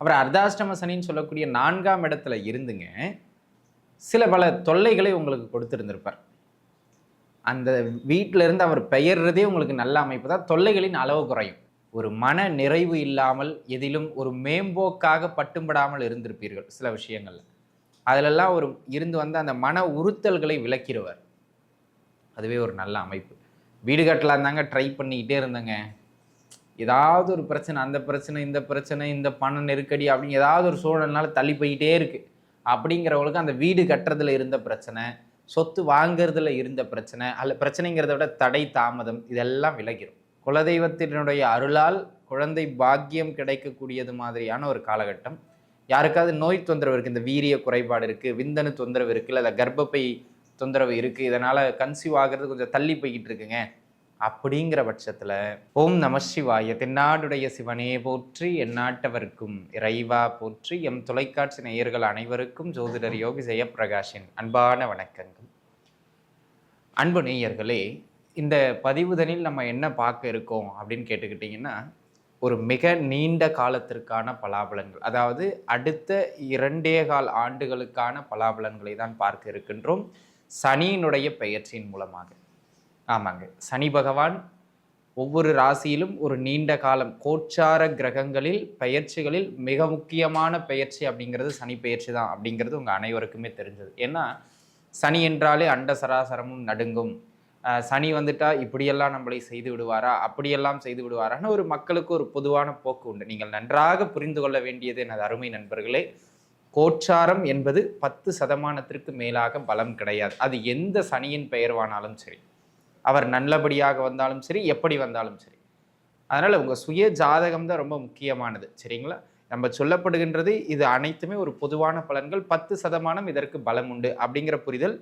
அப்புறம் அர்த்தாஷ்டம சனின்னு சொல்லக்கூடிய நான்காம் இடத்துல இருந்துங்க சில பல தொல்லைகளை உங்களுக்கு கொடுத்துருந்துருப்பார். அந்த வீட்டிலேருந்து அவர் பெயர்றதே உங்களுக்கு நல்ல அமைப்பு தான். தொல்லைகளின் அளவு குறையும். ஒரு மன நிறைவு இல்லாமல் எதிலும் ஒரு மேம்போக்காக பட்டும்படாமல் இருந்திருப்பீர்கள் சில விஷயங்களில். அதிலெல்லாம் ஒரு இருந்து வந்து அந்த மன உறுத்தல்களை விளக்கிடுவார். அதுவே ஒரு நல்ல அமைப்பு. வீடு கட்டலாம் தாங்க ட்ரை பண்ணிக்கிட்டே இருந்தேங்க. ஏதாவது ஒரு பிரச்சனை அந்த பிரச்சனை இந்த பிரச்சனை இந்த பண நெருக்கடி அப்படின்னு ஏதாவது ஒரு சூழல்னால தள்ளி போய்கிட்டே இருக்குது அப்படிங்கிறவங்களுக்கு அந்த வீடு கட்டுறதுல இருந்த பிரச்சனை சொத்து வாங்கிறதுல இருந்த பிரச்சனை அல்ல பிரச்சனைங்கிறத விட தடை தாமதம் இதெல்லாம் விலகிடும் குலதெய்வத்தினுடைய அருளால் குழந்தை பாக்கியம் கிடைக்கக்கூடியது மாதிரியான ஒரு காலகட்டம். யாருக்காவது நோய் தொந்தரவு இருக்குது இந்த வீரிய குறைபாடு இருக்குது விந்தணு தொந்தரவு இருக்குது இல்லை கர்ப்பப்பை தொந்தரவு இருக்குது இதனால் கன்சீவ் ஆகிறது கொஞ்சம் தள்ளி போய்கிட்டு இருக்குங்க. அப்படிங்கிற பட்சத்தில் ஓம் நம சிவாய தென்னாடுடைய சிவனே போற்றி எந்நாட்டவர்க்கும் இறைவா போற்றி எம் தொலைக்காட்சி நேயர்கள் அனைவருக்கும் ஜோதிடர் யோகி ஜெயப்பிரகாஷின் அன்பான வணக்கங்கள். அன்பு நேயர்களே இந்த பதிவுதனில் நம்ம என்ன பார்க்க இருக்கோம் அப்படின்னு கேட்டுக்கிட்டிங்கன்னா ஒரு மிக நீண்ட காலத்திற்கான பலாபலன்கள். அதாவது அடுத்த இரண்டே கால் ஆண்டுகளுக்கான பலாபலன்களை தான் பார்க்க இருக்கின்றோம். சனியினுடைய பெயர்ச்சியின் மூலமாக. ஆமாங்க. சனி பகவான் ஒவ்வொரு ராசியிலும் ஒரு நீண்ட காலம் கோச்சார கிரகங்களில் பெயர்ச்சிகளில் மிக முக்கியமான பெயர்ச்சி அப்படிங்கிறது சனி பெயர்ச்சி தான் அப்படிங்கிறது உங்கள் அனைவருக்குமே தெரிஞ்சது. ஏன்னா சனி என்றாலே அண்ட சராசரமும் நடுங்கும். சனி வந்துட்டா இப்படியெல்லாம் நம்மளை செய்து விடுவாரா? அப்படியெல்லாம் செய்து விடுவாரான்னு ஒரு மக்களுக்கு ஒரு பொதுவான போக்கு உண்டு. நீங்கள் நன்றாக புரிந்து கொள்ள வேண்டியது எனது அருமை நண்பர்களே கோச்சாரம் என்பது பத்து சதமானத்திற்கு மேலாக பலம் கிடையாது. அது எந்த சனியின் பெயர்வானாலும் சரி. அவர் நல்லபடியாக வந்தாலும் சரி எப்படி வந்தாலும் சரி. அதனால் உங்கள் சுய ஜாதகம் தான் ரொம்ப முக்கியமானது சரிங்களா? நம்ம சொல்லப்படுகின்றது இது அனைத்துமே ஒரு பொதுவான பலன்கள் பத்து சதமானம் இதற்கு பலம் உண்டு அப்படிங்கிற புரிதல்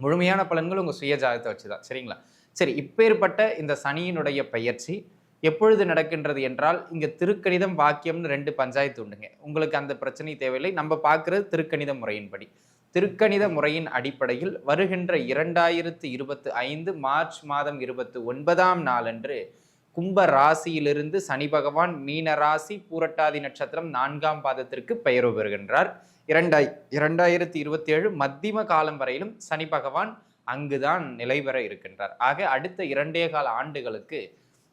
முழுமையான பலன்கள் உங்கள் சுய ஜாதகத்தை வச்சு தான் சரிங்களா? சரி இப்பேற்பட்ட இந்த சனியினுடைய பயிற்சி எப்பொழுது நடக்கின்றது என்றால் இங்கே திருக்கணிதம் வாக்கியம்னு ரெண்டு பஞ்சாயத்து உண்டுங்க. உங்களுக்கு அந்த பிரச்சனை தேவையில்லை நம்ம பார்க்குறது திருக்கணித முறையின்படி. திருக்கணித முறையின் அடிப்படையில் வருகின்ற இரண்டாயிரத்து இருபத்து ஐந்து மார்ச் மாதம் இருபத்து ஒன்பதாம் நாளன்று கும்ப ராசியிலிருந்து சனி பகவான் மீன ராசி பூரட்டாதி நட்சத்திரம் நான்காம் பாதத்திற்கு பெயர் பெறுகின்றார். இரண்டாய் இரண்டாயிரத்தி இருபத்தி ஏழு மத்தியம காலம் வரையிலும் சனி பகவான் அங்குதான் நிலை பெற இருக்கின்றார். ஆக அடுத்த இரண்டே கால ஆண்டுகளுக்கு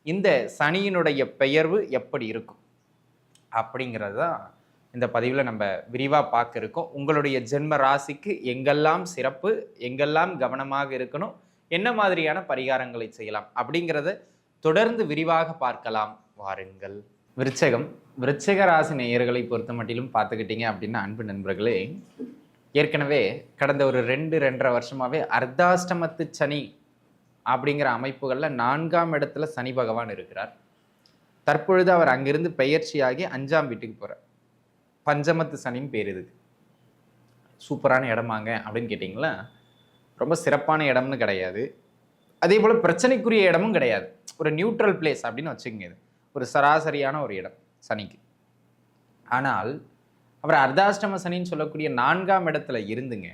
இந்த சனியினுடைய பெயர்வு எப்படி இருக்கும்? அப்படிங்கிறது தான் இந்த பதிவில் நம்ம விரிவாக பார்க்க இருக்கோம். உங்களுடைய ஜென்ம ராசிக்கு எங்கெல்லாம் சிறப்பு எங்கெல்லாம் கவனமாக இருக்கணும் என்ன மாதிரியான பரிகாரங்களை செய்யலாம் அப்படிங்கிறத தொடர்ந்து விரிவாக பார்க்கலாம். வாருங்கள். விருச்சகம் விருச்சக ராசி நேயர்களை பொறுத்த மட்டிலும் பார்த்துக்கிட்டீங்க அப்படின்னா அன்பு நண்பர்களே ஏற்கனவே கடந்த ஒரு ரெண்டு ரெண்டரை வருஷமாகவே அர்த்தாஷ்டமத்து சனி அப்படிங்கிற அமைப்புகளில் நான்காம் இடத்துல சனி பகவான் இருக்கிறார். தற்பொழுது அவர் அங்கிருந்து பெயர்ச்சியாகி அஞ்சாம் வீட்டுக்கு போகிறார் பஞ்சமத்து சனின்னு பேர் இதுக்கு சூப்பரான இடமாங்க அப்படின்னு கேட்டிங்களா? ரொம்ப சிறப்பான இடம்னு கிடையாது. அதே போல் பிரச்சனைக்குரிய இடமும் கிடையாது. ஒரு நியூட்ரல் பிளேஸ் அப்படின்னு வச்சுக்கோங்க இது. ஒரு சராசரியான ஒரு இடம் சனிக்கு. ஆனால் அவர் அர்த்தாஷ்டம சனின்னு சொல்லக்கூடிய நான்காம் இடத்துல இருந்துங்க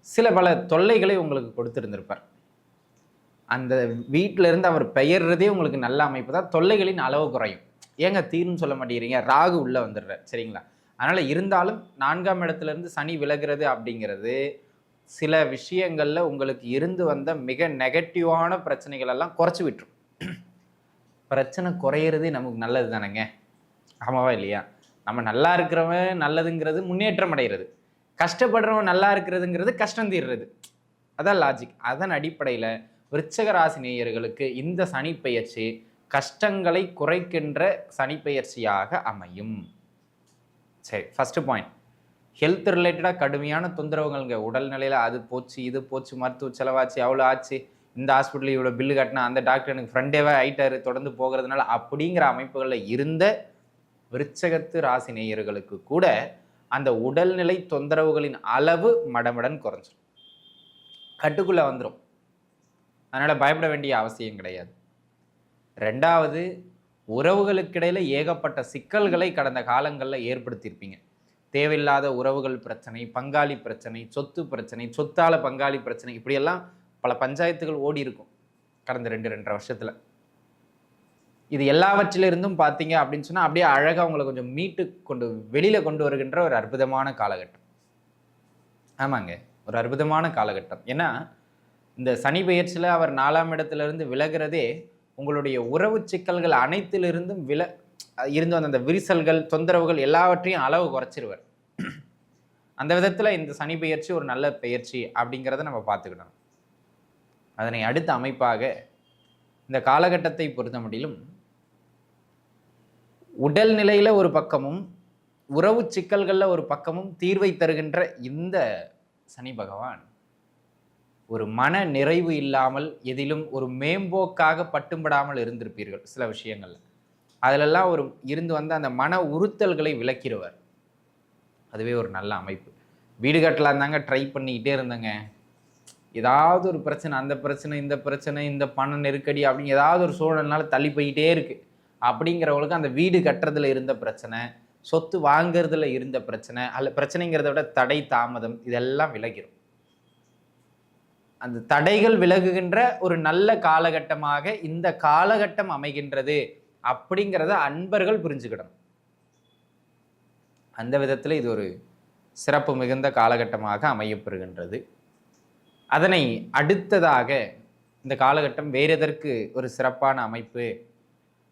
சில பல தொல்லைகளை உங்களுக்கு கொடுத்துருந்துருப்பார். அந்த வீட்டில் இருந்து அவர் பெயர்றதே உங்களுக்கு நல்ல அமைப்பு தான். தொல்லைகளின் அளவு குறையும். ஏங்க தீர்னு சொல்ல மாட்டேங்கிறீங்க? ராகு உள்ளே வந்துடுறார். சரிங்களா? அதனால் இருந்தாலும் நான்காம் இடத்துல இருந்து சனி விலகிறது அப்படிங்கிறது சில விஷயங்களில் உங்களுக்கு இருந்து வந்த மிக நெகட்டிவான பிரச்சனைகள் எல்லாம் குறைச்சி விட்டுரும். பிரச்சனை குறையிறதே நமக்கு நல்லது தானேங்க? ஆமாவா இல்லையா? நம்ம நல்லா இருக்கிறவன் நல்லதுங்கிறது முன்னேற்றம் அடைகிறது கஷ்டப்படுறவன் நல்லா இருக்கிறதுங்கிறது கஷ்டம் தீர்றது. அதான் லாஜிக் அதன் அடிப்படையில் விருச்சக ராசி நேயர்களுக்கு இந்த சனி பெயர்ச்சி கஷ்டங்களை குறைக்கின்ற சனிப்பெயர்ச்சியாக அமையும். சரி ஃபஸ்ட்டு பாயிண்ட் ஹெல்த் ரிலேட்டடாக கடுமையான தொந்தரவுகள்ங்க. உடல்நிலையில் அது போச்சு இது போச்சு மருத்துவ செலவாச்சு அவ்வளோ ஆச்சு. இந்த ஹாஸ்பிட்டலில் இவ்வளோ பில்லு கட்டினா அந்த டாக்டர் எனக்கு ஃப்ரெண்டேவே ஆயிட்டாரு தொடர்ந்து போகிறதுனால அப்படிங்கிற அமைப்புகளில் இருந்த விருச்சகத்து ராசி நேயர்களுக்கு கூட அந்த உடல்நிலை தொந்தரவுகளின் அளவு மடமடன் குறைஞ்சிடும் கட்டுக்குள்ளே வந்துடும் அதனால் பயப்பட வேண்டிய அவசியம் கிடையாது. ரெண்டாவது உறவுகளுக்கிடையில் ஏகப்பட்ட சிக்கல்களை கடந்த காலங்களில் ஏற்படுத்தியிருப்பீங்க. தேவையில்லாத உறவுகள் பிரச்சனை பங்காளி பிரச்சனை சொத்து பிரச்சனை சொத்தால பங்காளி பிரச்சனை இப்படியெல்லாம் பல பஞ்சாயத்துகள் ஓடி இருக்கும் கடந்த ரெண்டு ரெண்டரை வருஷத்தில். இது எல்லாவற்றிலிருந்தும் பார்த்தீங்க அப்படின்னு சொன்னால் அப்படியே அழகாக உங்களை கொஞ்சம் மீட்டு கொண்டு வெளியில் கொண்டு வருகின்ற ஒரு அற்புதமான காலகட்டம். ஆமாங்க ஒரு அற்புதமான காலகட்டம். ஏன்னா இந்த சனி பெயர்ச்சியில் அவர் நாலாம் இடத்துலேருந்து விலகிறதே உங்களுடைய உறவு சிக்கல்கள் அனைத்திலிருந்தும் வில இருந்து வந்த அந்த விரிசல்கள் தொந்தரவுகள் எல்லாவற்றையும் அளவு குறைச்சிருவர். அந்த விதத்தில் இந்த சனி பெயர்ச்சி ஒரு நல்ல பெயர்ச்சி அப்படிங்கிறத நம்ம பார்த்துக்கிடணும் அதனை அடுத்த அமைப்பாக இந்த காலகட்டத்தை பொறுத்த முடியும் உடல் நிலையில் ஒரு பக்கமும் உறவு சிக்கல்களில் ஒரு பக்கமும் தீர்வை தருகின்ற இந்த சனி பகவான் ஒரு மன நிறைவு இல்லாமல் எதிலும் ஒரு மேம்போக்காக பட்டும்படாமல் இருந்திருப்பீர்கள் சில விஷயங்களில். அதிலெல்லாம் ஒரு இருந்து வந்த அந்த மன உறுத்தல்களை விளக்கிறவர் அதுவே ஒரு நல்ல அமைப்பு. வீடு கட்டலாம் தாங்க ட்ரை பண்ணிக்கிட்டே இருந்தேங்க. ஏதாவது ஒரு பிரச்சனை அந்த பிரச்சனை இந்த பிரச்சனை இந்த பண நெருக்கடி அப்படின்னு ஏதாவது ஒரு சூழல்னால தள்ளி போய்கிட்டே இருக்குது அப்படிங்கிறவங்களுக்கு அந்த வீடு கட்டுறதுல இருந்த பிரச்சனை சொத்து வாங்குறதுல இருந்த பிரச்சனை அல்ல பிரச்சனைங்கிறத விட தடை தாமதம் இதெல்லாம் விளக்கிடும் அந்த தடைகள் விலகுகின்ற ஒரு நல்ல காலகட்டமாக இந்த காலகட்டம் அமைகின்றது அப்படிங்கிறத அன்பர்கள் புரிஞ்சுக்கிடணும். அந்த விதத்தில் இது ஒரு சிறப்பு மிகுந்த காலகட்டமாக அமையப்பெறுகின்றது. அதனை அடுத்ததாக இந்த காலகட்டம் வேறு எதற்கு ஒரு சிறப்பான அமைப்பு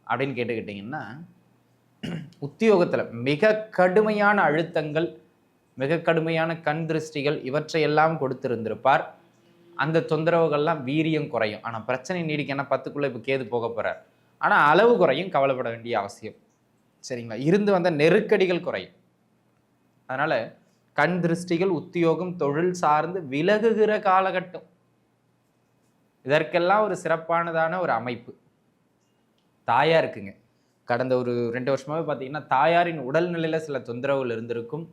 அப்படின்னு கேட்டுக்கிட்டிங்கன்னா உத்தியோகத்தில் மிக கடுமையான அழுத்தங்கள் மிக கடுமையான கண் திருஷ்டிகள் இவற்றையெல்லாம் கொடுத்திருந்திருப்பார். அந்த தொந்தரவுகள்லாம் வீரியம் குறையும். ஆனால் பிரச்சனை நீடிக்க ஏன்னா பத்துக்குள்ளே இப்போ கேது போக போகிறார் ஆனால் அளவு குறையும் கவலைப்பட வேண்டிய அவசியம். சரிங்களா? இருந்து வந்த நெருக்கடிகள் குறையும். அதனால் கண் திருஷ்டிகள் உத்தியோகம் தொழில் சார்ந்து விலகுகிற காலகட்டம். இதற்கெல்லாம் ஒரு சிறப்பானதான ஒரு அமைப்பு. தாயாக இருக்குங்க. கடந்த ஒரு ரெண்டு வருஷமாகவே பார்த்தீங்கன்னா தாயாரின் உடல்நிலையில் சில தொந்தரவுகள் இருந்திருக்கும்.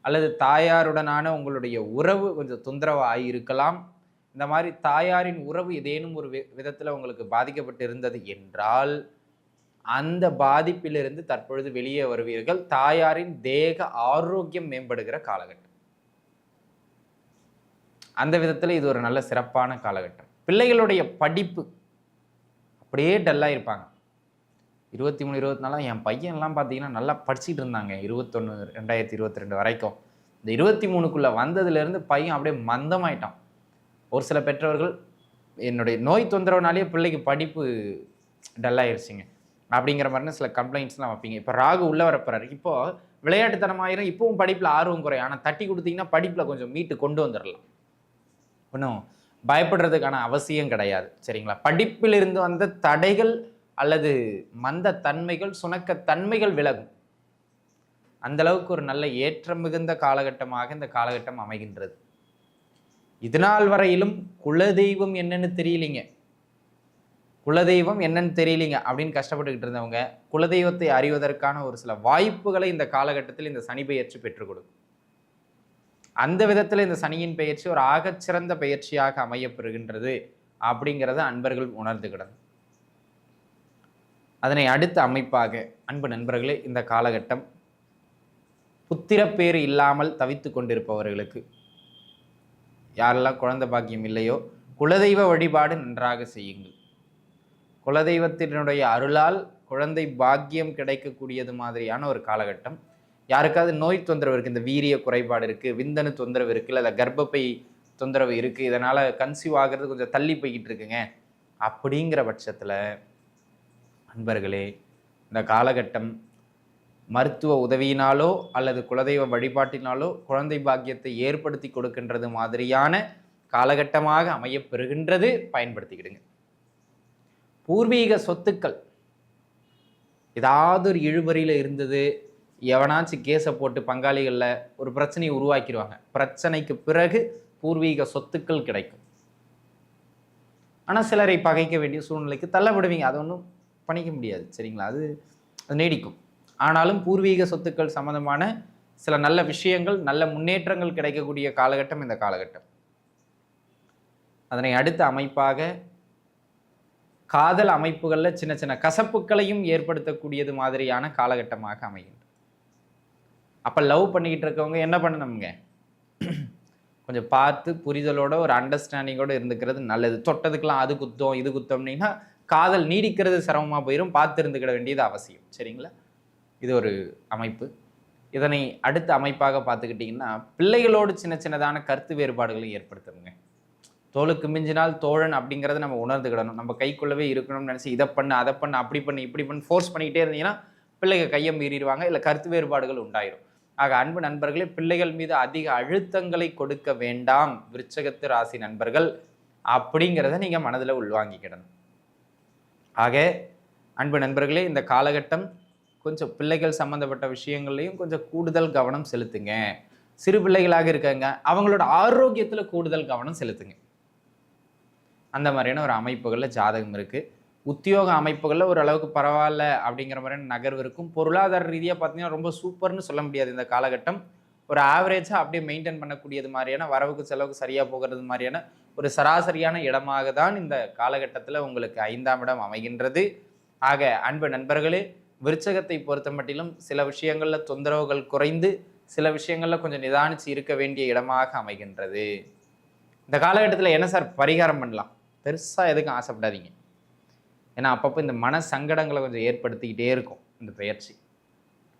அல்லது தாயாருடனான உங்களுடைய உறவு கொஞ்சம் தொந்தரவு ஆகியிருக்கலாம் இந்த மாதிரி தாயாரின் உறவு ஏதேனும் ஒரு விதத்தில் உங்களுக்கு பாதிக்கப்பட்டு இருந்தது என்றால் அந்த பாதிப்பிலிருந்து தற்பொழுது வெளியே வருவீர்கள். தாயாரின் தேக ஆரோக்கியம் மேம்படுகிற காலகட்டம். அந்த விதத்தில் இது ஒரு நல்ல சிறப்பான காலகட்டம். பிள்ளைகளுடைய படிப்பு அப்படியே டல்லாக இருப்பாங்க. இருபத்தி மூணு இருபத்தி நாலாம் என் பையன்லாம் பார்த்தீங்கன்னா நல்லா படிச்சுட்டு இருந்தாங்க. இருபத்தொன்று ரெண்டாயிரத்தி இருபத்தி ரெண்டு வரைக்கும். இந்த இருபத்தி மூணுக்குள்ளே வந்ததுலேருந்து பையன் அப்படியே மந்தமாயிட்டான். ஒரு சில பெற்றவர்கள் என்னுடைய நோய் தொந்தரவுனாலே பிள்ளைக்கு படிப்பு டல்லாயிருச்சுங்க. அப்படிங்கிற மாதிரினா சில கம்ப்ளைண்ட்ஸ்லாம் வைப்பீங்க. இப்போ ராகு உள்ளே வரப்போறாரு இப்போது விளையாட்டுத்தனமாயிரும். இப்போவும் படிப்பில் ஆர்வம் குறையும். ஆனால் தட்டி கொடுத்தீங்கன்னா படிப்பில் கொஞ்சம் மீட்டு கொண்டு வந்துடலாம் ஒன்றும் பயப்படுறதுக்கான அவசியம் கிடையாது. சரிங்களா? படிப்பிலிருந்து வந்த தடைகள் அல்லது மந்த தன்மைகள் சுணக்க தன்மைகள் விலகும். அந்த அளவுக்கு ஒரு நல்ல ஏற்றம் மிகுந்த காலகட்டமாக இந்த காலகட்டம் அமைகின்றது. இதுநாள் வரையிலும் குலதெய்வம் என்னன்னு தெரியலிங்க. குலதெய்வம் என்னன்னு தெரியலிங்க அப்படின்னு கஷ்டப்பட்டுக்கிட்டு இருந்தவங்க குலதெய்வத்தை அறிவதற்கான ஒரு சில வாய்ப்புகளை இந்த காலகட்டத்தில் இந்த சனி பெயர்ச்சி பெற்றுக் கொடுக்கும் அந்த விதத்தில் இந்த சனியின் பெயர்ச்சி ஒரு ஆகச்சிறந்த பயிற்சியாக அமையப்பெறுகின்றது அப்படிங்கிறத அன்பர்கள் உணர்ந்துக்கிடணும் அதனை அடுத்த அமைப்பாக அன்பு நண்பர்களே இந்த காலகட்டம் புத்திரப்பேறு இல்லாமல் தவித்து கொண்டிருப்பவர்களுக்கு யாரெல்லாம் குழந்தை பாக்கியம் இல்லையோ குலதெய்வ வழிபாடு நன்றாக செய்யுங்கள். குலதெய்வத்தினுடைய அருளால் குழந்தை பாக்கியம் கிடைக்கக்கூடியது மாதிரியான ஒரு காலகட்டம். யாருக்காவது நோய் தொந்தரவு இருக்குது இந்த வீரிய குறைபாடு இருக்குது விந்தணு தொந்தரவு இருக்குது இல்லை கர்ப்பப்பை தொந்தரவு இருக்குது இதனால் கன்சீவ் ஆகிறது கொஞ்சம் தள்ளி போய்கிட்டு இருக்குங்க. அப்படிங்கிற பட்சத்தில் அன்பர்களே இந்த காலகட்டம் மருத்துவ உதவியினாலோ அல்லது குலதெய்வ வழிபாட்டினாலோ குழந்தை பாக்கியத்தை ஏற்படுத்தி கொடுக்கின்றது மாதிரியான காலகட்டமாக அமையப்பெறுகின்றது. பயன்படுத்திக்கிடுங்க. பூர்வீக சொத்துக்கள். ஏதாவது ஒரு இழுபறியில் இருந்தது எவனாச்சும் கேஸை போட்டு பங்காளிகளில் ஒரு பிரச்சனையை உருவாக்கிடுவாங்க பிரச்சனைக்கு பிறகு பூர்வீக சொத்துக்கள் கிடைக்கும். ஆனால் சிலரை பகைக்க வேண்டிய சூழ்நிலைக்கு தள்ளப்படுவீங்க. அது ஒன்றும் பண்ணிக்க முடியாது. சரிங்களா? அது அது நீடிக்கும். ஆனாலும் பூர்வீக சொத்துக்கள் சம்மந்தமான சில நல்ல விஷயங்கள் நல்ல முன்னேற்றங்கள் கிடைக்கக்கூடிய காலகட்டம் இந்த காலகட்டம். அதனை அடுத்த அமைப்பாக காதல் அமைப்புகளில் சின்ன சின்ன கசப்புகளையும் ஏற்படுத்தக்கூடியது மாதிரியான காலகட்டமாக அமைகின்றது அப்போ லவ் பண்ணிக்கிட்டு இருக்கவங்க என்ன பண்ணணுங்க கொஞ்சம் பார்த்து புரிதலோட ஒரு அண்டர்ஸ்டாண்டிங்கோடு இருந்துக்கிறது நல்லது. தொட்டதுக்கெலாம் அது குத்தம் இது குத்தம்னீங்கன்னா காதல் நீடிக்கிறது சிரமமாக போயிடும் பார்த்து இருந்துக்கிட வேண்டியது அவசியம். சரிங்களா? இது ஒரு அமைப்பு. இதனை அடுத்த அமைப்பாக பார்த்துக்கிட்டிங்கன்னா பிள்ளைகளோடு சின்ன சின்னதான கருத்து வேறுபாடுகளை ஏற்படுத்துங்க. தோலுக்கு மிஞ்சினால் தோழன் அப்படிங்கிறத நம்ம உணர்ந்துக்கிடணும். நம்ம கைக்குள்ளவே இருக்கணும்னு நினச்சி இதை பண்ணு அதை பண்ணு அப்படி பண்ணு இப்படி பண்ணு ஃபோர்ஸ் பண்ணிக்கிட்டே இருந்தீங்கன்னா பிள்ளைகள் கையை மீறிடுவாங்க இல்லை கருத்து வேறுபாடுகள் உண்டாயிரும். ஆக அன்பு நண்பர்களே பிள்ளைகள் மீது அதிக அழுத்தங்களை கொடுக்க வேண்டாம் விருச்சகத்து ராசி நண்பர்கள் அப்படிங்கிறத நீங்கள் மனதில் உள்வாங்கிக்கிடணும். ஆக அன்பு நண்பர்களே இந்த காலகட்டம் கொஞ்சம் பிள்ளைகள் சம்மந்தப்பட்ட விஷயங்கள்லையும் கொஞ்சம் கூடுதல் கவனம் செலுத்துங்க. சிறு பிள்ளைகளாக இருக்காங்க. அவங்களோட ஆரோக்கியத்தில் கூடுதல் கவனம் செலுத்துங்க. அந்த மாதிரியான ஒரு அமைப்புகளில் ஜாதகம் இருக்குது உத்தியோக அமைப்புகளில் ஓரளவுக்கு பரவாயில்ல அப்படிங்கிற மாதிரியான நகர்வு இருக்கும். பொருளாதார ரீதியாக பார்த்தீங்கன்னா ரொம்ப சூப்பர்னு சொல்ல முடியாது இந்த காலகட்டம். ஒரு ஆவரேஜாக அப்படியே மெயின்டைன் பண்ணக்கூடியது மாதிரியான வரவுக்கு செலவுக்கு சரியாக போகிறது மாதிரியான ஒரு சராசரியான இடமாக தான் இந்த காலகட்டத்தில் உங்களுக்கு ஐந்தாம் இடம் அமைகின்றது. ஆக அன்பு நண்பர்களே விருச்சகத்தை பொறுத்த மட்டிலும் சில விஷயங்களில் தொந்தரவுகள் குறைந்து சில விஷயங்களில் கொஞ்சம் நிதானிச்சு இருக்க வேண்டிய இடமாக அமைகின்றது. இந்த காலகட்டத்தில் என்ன சார் பரிகாரம் பண்ணலாம்? பெருசாக எதுக்கும் ஆசைப்படாதீங்க. ஏன்னா அப்பப்போ இந்த மன சங்கடங்களை கொஞ்சம் ஏற்படுத்திக்கிட்டே இருக்கும் இந்த பயிற்சி.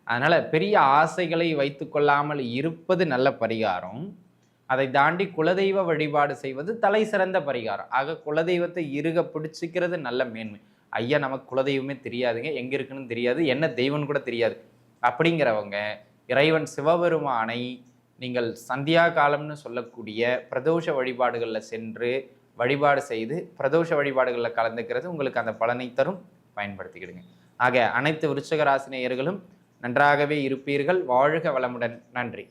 அதனால் பெரிய ஆசைகளை வைத்து கொள்ளாமல் இருப்பது நல்ல பரிகாரம். அதை தாண்டி குலதெய்வ வழிபாடு செய்வது தலை சிறந்த பரிகாரம். ஆக குலதெய்வத்தை இருக பிடிச்சிக்கிறது நல்ல மேன்மை. ஐயா நமக்கு குலதெய்வமே தெரியாதுங்க. எங்கே இருக்குன்னு தெரியாது. என்ன தெய்வம்னு கூட தெரியாது. அப்படிங்கிறவங்க இறைவன் சிவபெருமானை நீங்கள் சந்தியா காலம்னு சொல்லக்கூடிய பிரதோஷ வழிபாடுகளில் சென்று வழிபாடு செய்து பிரதோஷ வழிபாடுகளில் கலந்துக்கிறது உங்களுக்கு அந்த பலனை தரும். பயன்படுத்திக்கிடுங்க. ஆக அனைத்து விருச்சகராசினியர்களும் நன்றாகவே இருப்பீர்கள். வாழ்க வளமுடன். நன்றி.